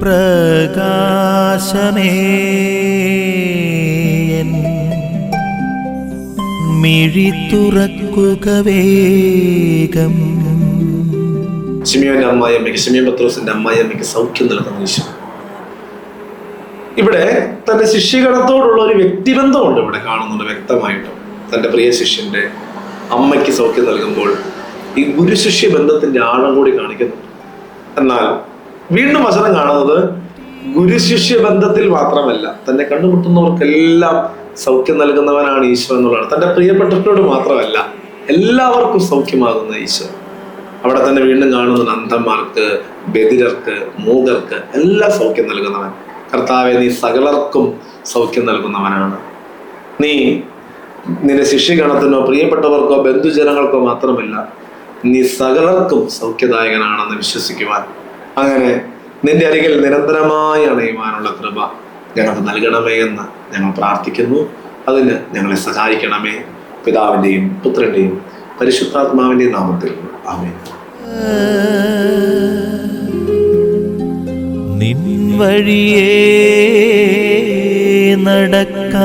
പ്രകാശമേ. മിഴി തുറക്കുക വേഗം. സിമിയോന്റെ അമ്മായിയമ്മയ്ക്ക് സിമിയോൻ പത്രോസിന്റെ അമ്മായിയമ്മയ്ക്ക് സൗഖ്യം നൽകുന്ന ഇവിടെ തന്റെ ശിഷ്യഗണത്തോടുള്ള ഒരു വ്യക്തിബന്ധമുണ്ട് ഇവിടെ കാണുന്നുണ്ട് വ്യക്തമായിട്ടും. തന്റെ പ്രിയ ശിഷ്യന്റെ അമ്മയ്ക്ക് സൗഖ്യം നൽകുമ്പോൾ ഈ ഗുരു ശിഷ്യ ബന്ധത്തിന്റെ ആഴം കൂടി കാണിക്കുന്നു എന്നാൽ വീണ്ടും വചനം കാണുന്നത് ഗുരുശിഷ്യ ബന്ധത്തിൽ മാത്രമല്ല തന്നെ കണ്ടുമുട്ടുന്നവർക്കെല്ലാം സൗഖ്യം നൽകുന്നവനാണ് ഈശോ എന്നുള്ളതാണ്. തന്റെ പ്രിയപ്പെട്ടവരോട് മാത്രമല്ല എല്ലാവർക്കും സൗഖ്യമാകുന്ന ഈശോ അവിടെ തന്നെ വീണ്ടും കാണുന്ന അന്ധന്മാർക്ക് ബദിരർക്ക് മൂകർക്ക് എല്ലാം സൗഖ്യം നൽകുന്നവൻ. കർത്താവെ നീ സകലർക്കും സൗഖ്യം നൽകുന്നവനാണ്. നീ നിന്റെ ശിഷ്യഗണത്തിനോ പ്രിയപ്പെട്ടവർക്കോ ബന്ധുജനങ്ങൾക്കോ മാത്രമല്ല നീ സകലർക്കും സൗഖ്യദായകനാണെന്ന് വിശ്വസിക്കുവാൻ അങ്ങനെ നിന്റെ അരികിൽ നിരന്തരമായി അണയുവാനുള്ള കൃപ ഞങ്ങൾക്ക് നൽകണമേ എന്ന് ഞങ്ങൾ പ്രാർത്ഥിക്കുന്നു. അതിന് ഞങ്ങളെ സഹായിക്കണമേ. പിതാവിന്റെയും പുത്രന്റെയും പരിശുദ്ധാത്മാവിന്റെയും നാമത്തിൽ ആമേൻ. നിൻ വഴിയേ നടക്ക